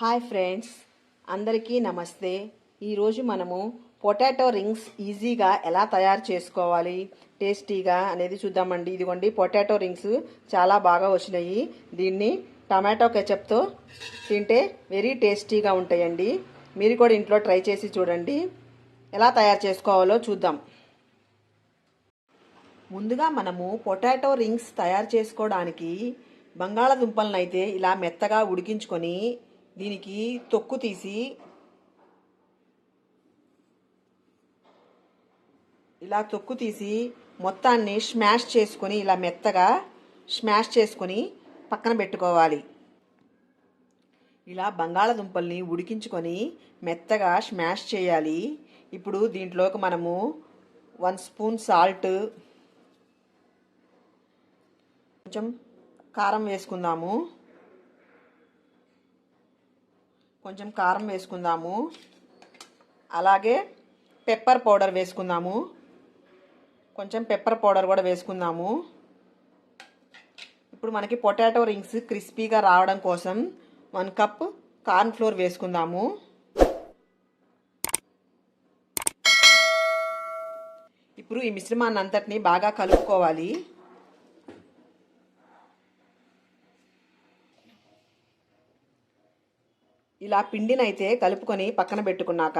Hi friends అందరికీ నమస్తే. ఈరోజు మనము పొటాటో రింగ్స్ ఈజీగా ఎలా తయారు చేసుకోవాలి టేస్టీగా అనేది చూద్దామండి. ఇదిగోండి పొటాటో రింగ్స్ చాలా బాగా వచ్చినాయి. దీన్ని టమాటో కెచప్తో తింటే వెరీ టేస్టీగా ఉంటాయండి. మీరు కూడా ఇంట్లో ట్రై చేసి చూడండి. ఎలా తయారు చేసుకోవాలో చూద్దాం. ముందుగా మనము పొటాటో రింగ్స్ తయారు చేసుకోవడానికి బంగాళదుంపలను అయితే ఇలా మెత్తగా ఉడికించుకొని దీనికి తొక్కు తీసి ఇలా తొక్కు తీసి మొత్తాన్ని స్మాష్ చేసుకొని ఇలా మెత్తగా స్మాష్ చేసుకొని పక్కన పెట్టుకోవాలి. ఇలా బంగాళదుంపల్ని ఉడికించుకొని మెత్తగా స్మాష్ చేయాలి. ఇప్పుడు దీంట్లోకి మనము వన్ స్పూన్ సాల్ట్ కొంచెం కారం వేసుకుందాము. కొంచెం కారం వేసుకుందాము. అలాగే పెప్పర్ పౌడర్ వేసుకుందాము. కొంచెం పెప్పర్ పౌడర్ కూడా వేసుకుందాము. ఇప్పుడు మనకి పొటాటో రింగ్స్ క్రిస్పీగా రావడం కోసం వన్ కప్ కార్న్ ఫ్లోర్ వేసుకుందాము. ఇప్పుడు ఈ మిశ్రమాన్ని అంతటిని బాగా కలుపుకోవాలి. ఇలా పిండినైతే కలుపుకొని పక్కన పెట్టుకున్నాక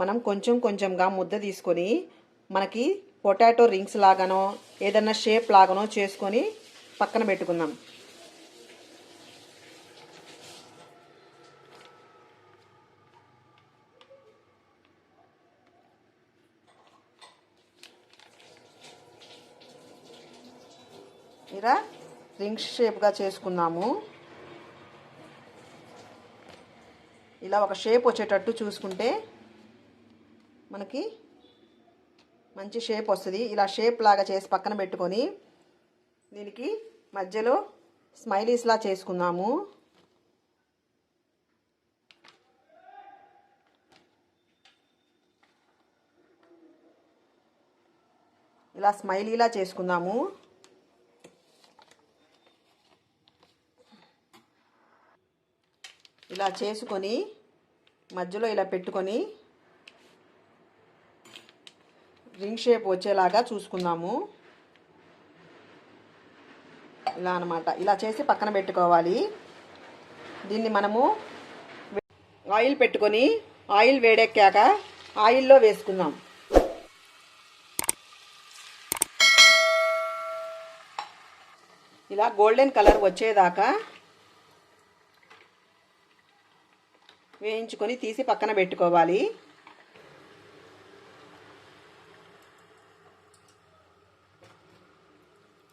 మనం కొంచెం కొంచెంగా ముద్ద తీసుకొని మనకి పొటాటో రింగ్స్ లాగానో ఏదన్నా షేప్ లాగానో చేసుకొని పక్కన పెట్టుకుందాం. ఇలా రింగ్స్ షేప్గా చేసుకుందాము. ఇలా ఒక షేప్ వచ్చేటట్టు చూసుకుంటే మనకి మంచి షేప్ వస్తుంది. ఇలా షేప్ లాగా చేసి పక్కన పెట్టుకొని దీనికి మధ్యలో స్మైలీస్లా చేసుకుందాము. ఇలా స్మైలీలా చేసుకుందాము. ఇలా చేసుకొని మధ్యలో ఇలా పెట్టుకొని రింగ్ షేప్ వచ్చేలాగా చూసుకుందాము. ఇలా అనమాట ఇలా చేసి పక్కన పెట్టుకోవాలి. దీన్ని మనము ఆయిల్ పెట్టుకొని ఆయిల్ వేడెక్కాక ఆయిల్లో వేసుకుందాం. ఇలా గోల్డెన్ కలర్ వచ్చేదాకా వేయించుకొని తీసి పక్కన పెట్టుకోవాలి.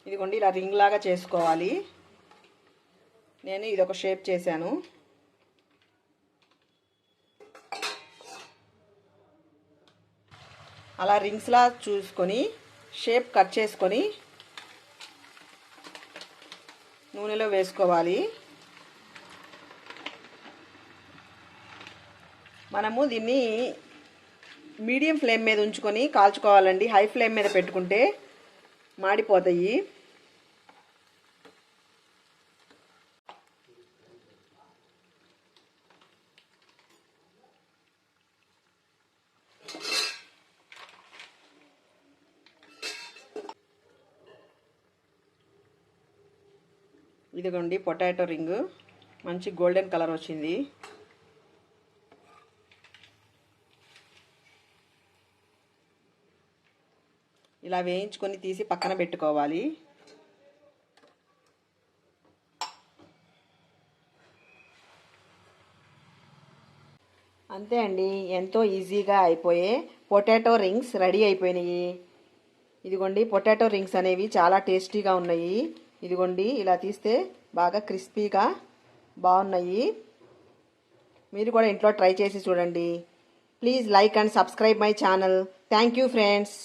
ఇదిగోండి ఇలా రింగ్ లాగా చేసుకోవాలి. నేను ఇది ఒక షేప్ చేశాను. అలా రింగ్స్లా చూసుకొని షేప్ కట్ చేసుకొని నూనెలో వేసుకోవాలి. మనము దీన్ని మీడియం ఫ్లేమ్ మీద ఉంచుకొని కాల్చుకోవాలండి. హై ఫ్లేమ్ మీద పెట్టుకుంటే మాడిపోతాయి. ఇదిగోండి పొటాటో రింగ్. మంచి గోల్డెన్ కలర్ వచ్చింది. ఇలా వేయించుకొని తీసి పక్కన పెట్టుకోవాలి. అంతే అండి ఎంతో ఈజీగా అయిపోయే పొటాటో రింగ్స్ రెడీ అయిపోయినాయి. ఇదిగోండి పొటాటో రింగ్స్ అనేవి చాలా టేస్టీగా ఉన్నాయి. ఇదిగోండి ఇలా తీస్తే బాగా క్రిస్పీగా బాగున్నాయి. మీరు కూడా ఇంట్లో ట్రై చేసి చూడండి. Please like and subscribe my channel. Thank you friends.